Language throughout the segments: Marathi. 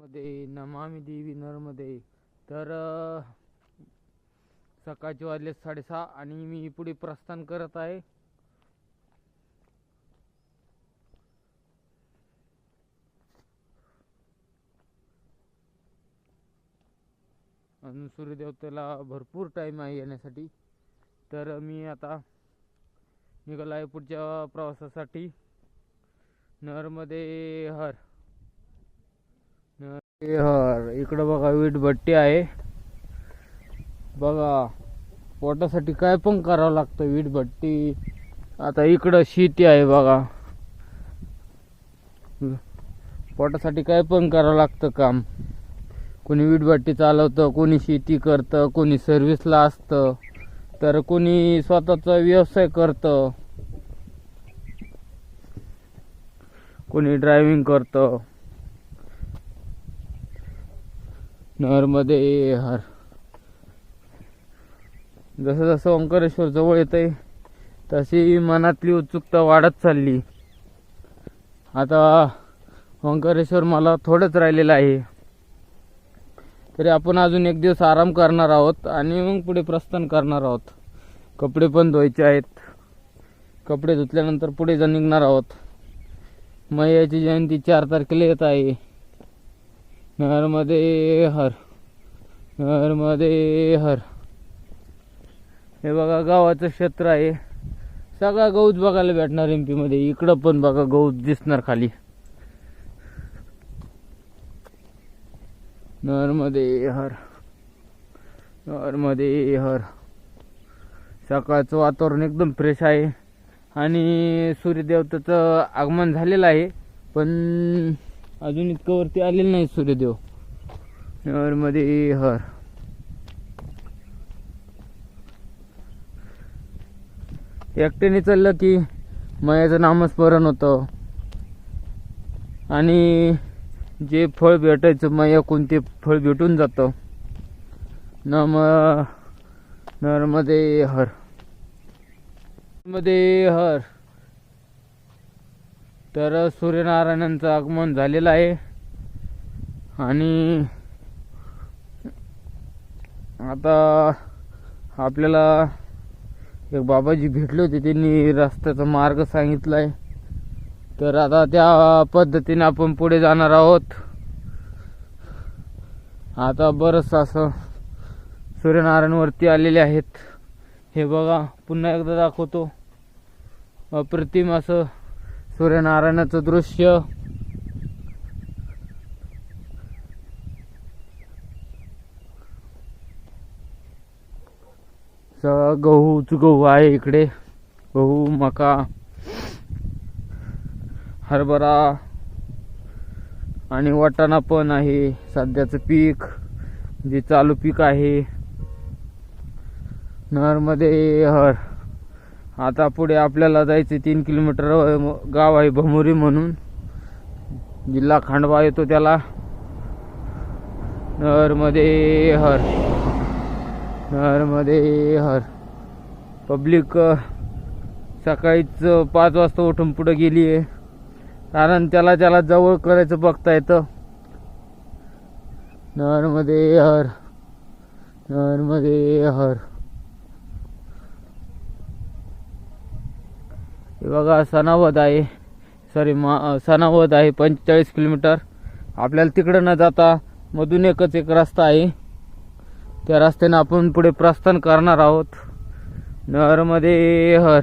मध्ये नमामी देवी नर्मदे. तर सकाळचे वाजले साडेसहा आणि मी पुढे प्रस्थान करत आहे. अजून सूर्यदेवतेला भरपूर टाईम आहे येण्यासाठी. तर मी आता निघाला आहे पुढच्या प्रवासासाठी. नरमध्ये हर. इकडं बघा वीट भट्टी आहे. बघा पोटासाठी काय पण करावं लागतं वीट भट्टी. आता इकडं शेती आहे बघा. पोटासाठी काय पण करावं लागतं काम. कोणी वीटभट्टी चालवतं कोणी शेती करतं कोणी सर्व्हिसला असतं. तर कोणी स्वतःचा व्यवसाय करतं. कोणी ड्रायव्हिंग करतं. नरमध्ये हर. जसं जसं ओंकारेश्वर जवळ येतंय तशी मनातली उत्सुकता वाढत चालली. आता ओंकारेश्वर मला थोडंच राहिलेलं आहे. तरी आपण अजून एक दिवस आराम करणार आहोत आणि मग पुढे प्रस्थान करणार आहोत. कपडे पण धुवायचे आहेत. कपडे धुतल्यानंतर पुढे जाऊन निघणार आहोत. मैयाची जयंती चार तारखेला येत आहे. नरमध्ये हर नरमध्ये हर. हे बघा गावाचं क्षेत्र आहे. सगळा गौत बघायला भेटणार एम पीमध्ये इकडं पण बघा गौत दिसणार खाली. नरमध्ये हर नरमध्ये हर. सकाळचं वातावरण एकदम फ्रेश आहे. आणि सूर्यदेवतेचं आगमन झालेलं आहे. पण अजून इतकं वरती आलेलं नाही सूर्यदेव. नरमध्ये हर. एकट्याने चाललं की मयाचं नामस्मरण होतं. आणि जे फळ भेटायचं मया कोणते फळ भेटून जातं. नम नर्मदे हर. नर्मदे हर. तर सूर्यनारायणांचं आगमन झालेलं आहे. आणि आता आपल्याला एक बाबाजी भेटले होते त्यांनी रस्त्याचा मार्ग सांगितला आहे तर आता त्या पद्धतीने आपण पुढे जाणार आहोत. आता बरंच असं सूर्यनारायणवरती आलेले आहेत. हे बघा पुन्हा एकदा दाखवतो. अप्रतिम असं सूर्यनारायणाचं दृश्य. गहूच गहू आहे इकडे. गहू मका हरभरा आणि वाटाणा पण आहे. सध्याचं पीक जे चालू पीक आहे. नरमध्ये हर आता पुढे आपल्याला जायचे तीन किलोमीटर गाव आहे भमोरी म्हणून. जिल्हा खांडवा येतो त्याला. नरमध्ये हर. नहरमध्ये हर. पब्लिक सकाळीच पाच वाजता उठून पुढं गेली आहे. कारण त्याला त्याला जवळ करायचं बघता येतं. नरमध्ये हर. नरमध्ये हर. बघा सनावद आहे. सॉरी मा अ, आहे पंचेचाळीस किलोमीटर. आपल्याला तिकडं न जाता मधून एकच एक रस्ता आहे. त्या रस्त्याने आपण पुढे प्रस्थान करणार आहोत. नरमध्ये हर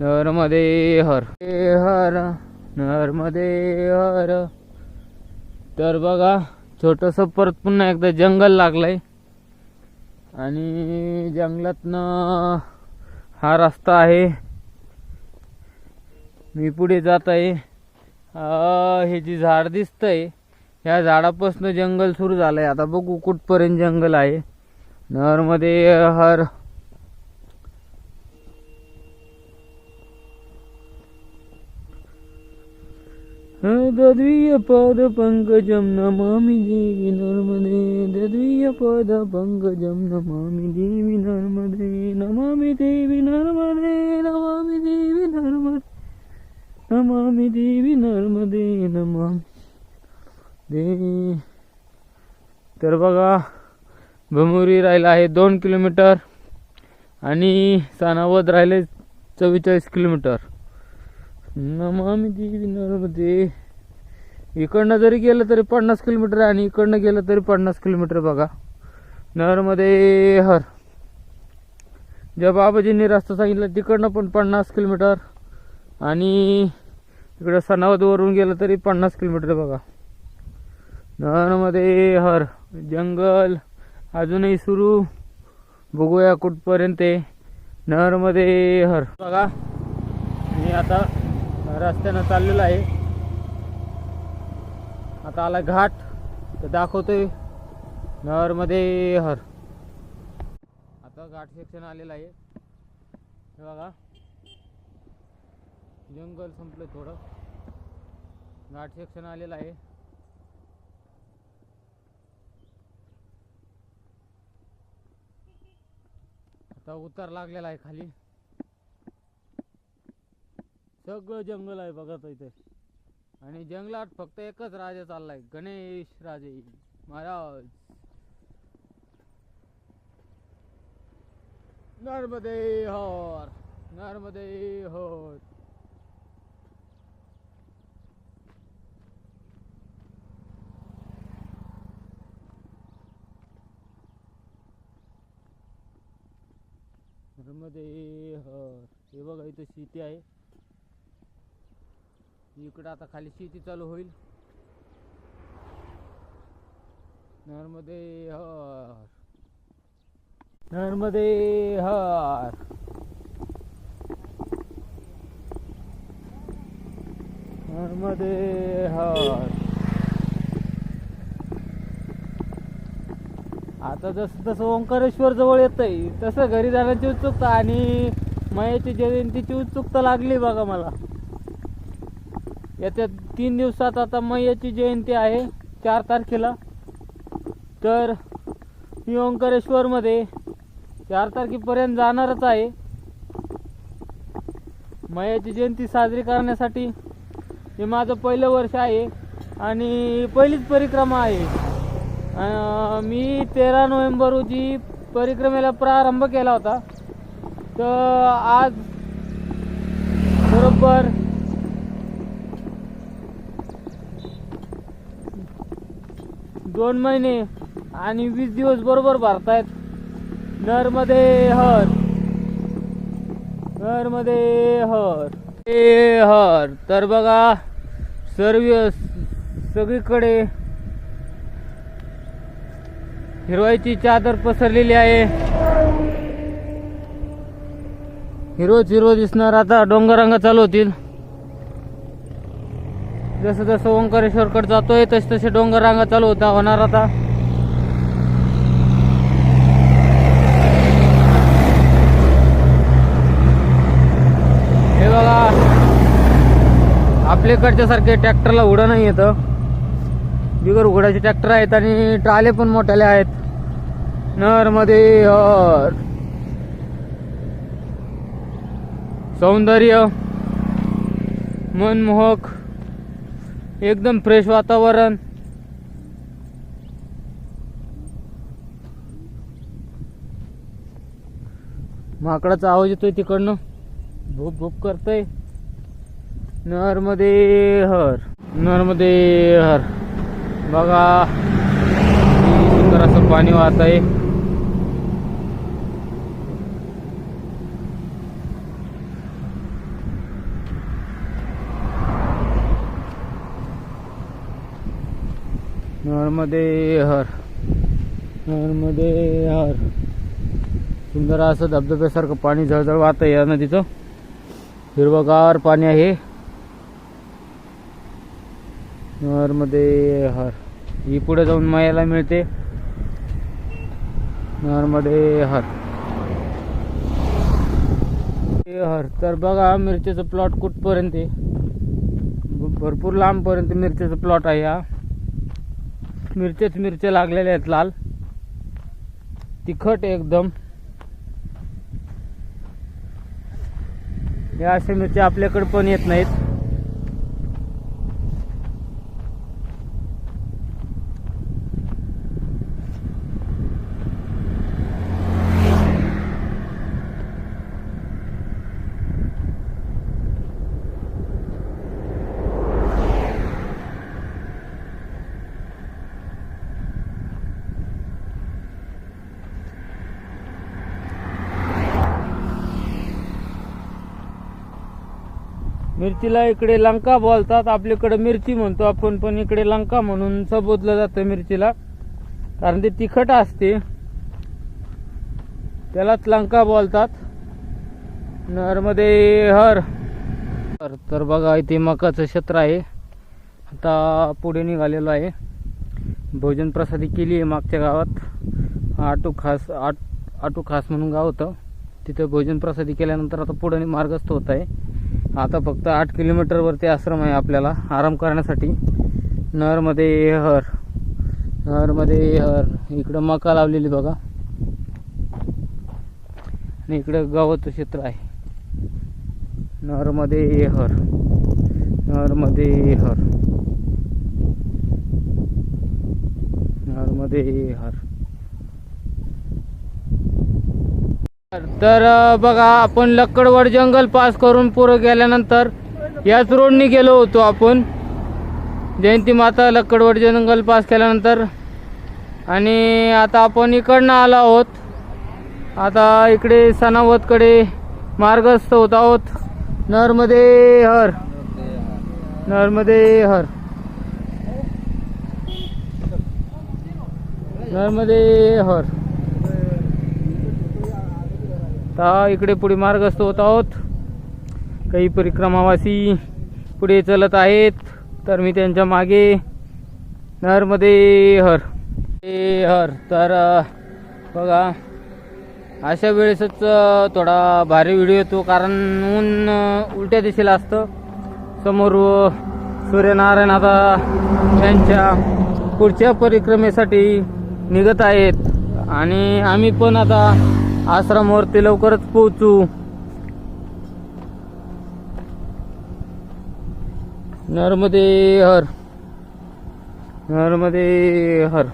नरमध्ये हर हर नरमध्ये हर तर बघा छोटंसं परत पुन्हा एकदा जंगल लागलंय. आणि जंगलातनं हा रस्ता आहे. मी पुढे जात आहे हे जे झाड दिसतंय ह्या झाडापासून जंगल सुरू झालंय. आता बघू कुठपर्यंत जंगल आहे. नरमध्ये हर. दद्वीय पद पंकजम नमामि देवी नर्मदे. दद्वीय पद पंकजम नमामि देवी नर्मदे. नमामि देवी नर्मदे नमामि देवी नर्मदे. नमामि देवी नर्मदे नमामि दे. तर बघा भमुरी राहिला आहे दोन किलोमीटर आणि सानावद राहिले चव्वेचाळीस किलोमीटर. नमामि देवी नर्मदे. इकडनं जरी गेलं तरी पन्नास किलोमीटर आहे आणि इकडनं गेलं तरी पन्नास किलोमीटर बघा. नर्मदे हर. ज्या बाबाजींनी रस्ता सांगितला तिकडनं पण पन्नास किलोमीटर. आणि इकडं सनावदवरून गेलं तरी पन्नास किलोमीटर बघा. नरमध्ये हर जंगल अजूनही सुरू. बघूया कुठपर्यंत आहे. नरमध्ये हर. बघा मी आता रस्त्यानं चाललेलो आहे. आता आला घाट तर दाखवतोय. नहरमध्ये हर. आता घाट सेक्शन आलेलं आहे. हे बघा. जंगल संपलं थोडं. घाट सेक्शन आलेलं आहे. आता उतार लागलेला आहे खाली. सगळं जंगल आहे बघा इथे. आणि जंगलात फक्त एकच राजा चाललाय. गणेश राजे महाराज. नर्मदे हर. नर्मदे हर. नर्मदे हर हो. हे बघा इथं शेती आहे. इकडं आता खाली शेती चालू होईल. नर्मदे हर नर्मदे हर नर्मदे हर आता जसं तसं ओंकारेश्वर जवळ येतंय तसं घरी जाण्याची उत्सुकता आणि मयाची जयंतीची उत्सुकता लागली बघा मला. येत्या तीन दिवसात आता मैयाची जयंती आहे चार तारखेला. तर मी ओंकारेश्वरमध्ये चार तारखेपर्यंत जाणारच आहे. मैयाची जयंती साजरी करण्यासाठी हे माझं पहिलं वर्ष आहे आणि पहिलीच परिक्रमा आहे. मी तेरा नोव्हेंबर रोजी परिक्रमेला प्रारंभ केला होता. तर आज बरोबर दोन महिने आणि वीस दिवस बरोबर भरतायत. नरमध्ये हर. नरमध्ये हर. ए हर. तर बघा सर्व सगळीकडे हिरवाईची चादर पसरलेली आहे. हिरोच हिरो दिसणार आता डोंगररांगा चालू होतील. जसं जसं ओंकारेश्वरकडे जातोय तसे तसे डोंगरांगा चालू होता होणार आता. हे बघा आपल्याकडच्या सारखे ट्रॅक्टरला उडं नाही येतं. बिगर उघडाचे ट्रॅक्टर आहेत आणि ट्राले पण मोठ्याले आहेत. नरमध्ये हर सौंदर्य मनमोहक एकदम फ्रेश वातावरण. माकडाचा आवाज येतोय तिकडनं. भूप भूप करतय. नरमध्ये हर. नरमध्ये हर. बघा. सुंदर असं पाणी वाहत आहे. नळमध्ये हर नळमध्ये हर सुंदर असं धबधब्यासारखं पाणी जळजळ वाहत आहे या नदीचं. हिरवगार पाणी आहे. नर्मदे हर. ही पुढे जाऊन मायाला मिळते. नर्मदे हर. हर. तर बघा मिरचीचं प्लॉट कुठपर्यंत आहे? भरपूर लांबपर्यंत मिरचीचं प्लॉट आहे हा. मिरच्याच मिरच्या लागलेल्या आहेत लाल. तिखट एकदम. या अशा मिरच्या आपल्याकडे पण येत नाहीत. मिरचीला इकडे लंका बोलतात आपल्याकडे मिरची म्हणतो आपण पण इकडे लंका म्हणून संबोधलं जातं मिरचीला. कारण ते तिखट असते. त्यालाच लंका बोलतात. नरमध्ये हर. तर तर बघा इथे मकाचं क्षेत्र आहे. आता पुढे निघालेलो आहे. भोजन प्रसादी केली आहे मागच्या गावात. आटू खास आट आटू खास म्हणून गाव होतं. तिथं भोजन प्रसादी केल्यानंतर आता पुढे मार्गस्थ होत आहे. आता फक्त आठ किलोमीटरवरती आश्रम आहे आपल्याला आराम करण्यासाठी. नहरमध्ये हर नहरमध्ये हर. इकडं मका लावलेली बघा. आणि इकडं गवत क्षेत्र आहे. नरमध्ये हर नरमध्ये हर. नरमध्ये हर. तर बघा आपण लक्कडवड जंगल पास करून पुढं गेल्यानंतर याच रोडनी गेलो होतो आपण. जयंती माता लक्कडवड जंगल पास केल्यानंतर. आणि आता आपण इकडनं आलो आहोत. आता इकडे सणावतकडे मार्गस्थ होत आहोत. नर्मदे हर नर्मदे हर नर्मदे हर आता इकडे पुढे मार्गस्थ होत आहोत. काही परिक्रमावासी पुढे चलत आहेत. तर मी त्यांच्या मागे. नरमध्ये हर. ए हर. तर बघा. अशा वेळेसच थोडा भारी व्हिडिओ येतो. कारण ऊन उलट्या दिशेला असतं. समोर सूर्यनारायण आता त्यांच्या पुढच्या परिक्रमेसाठी निघत आहेत. आणि आम्ही पण आता आश्रमावरती लवकरच पोहोचू. नर्मदे हर नर्मदे हर